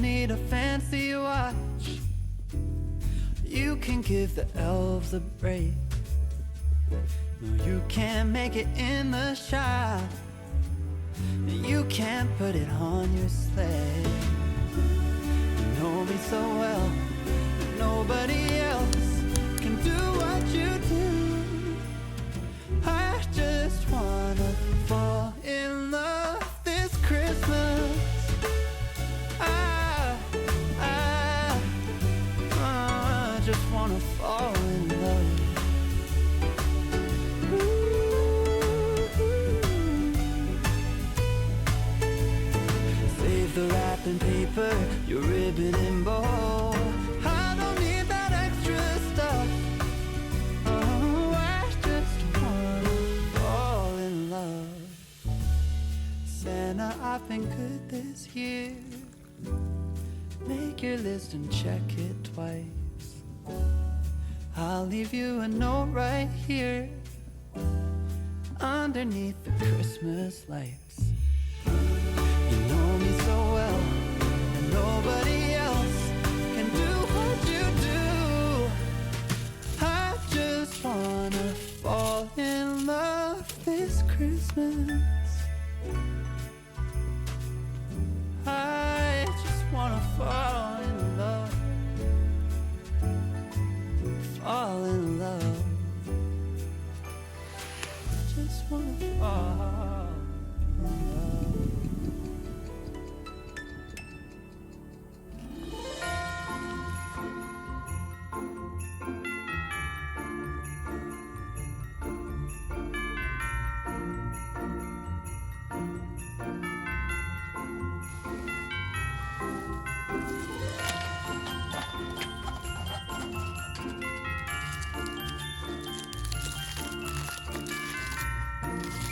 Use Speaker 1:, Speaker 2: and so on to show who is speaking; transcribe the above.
Speaker 1: Need a fancy watch. You can give the elves a break. No, you can't make it in the shop. You can't put it on your sleigh. You know me so well. Nobody else can do what ribbon and bow. I don't need that extra stuff. Oh, I just wanna fall in love. Santa, I've been good this year. Make your list and check it twice. I'll leave you a note right here underneath the Christmas lights. Christmas. I just wanna fall in love, fall in love. Just wanna fall in love. Bye.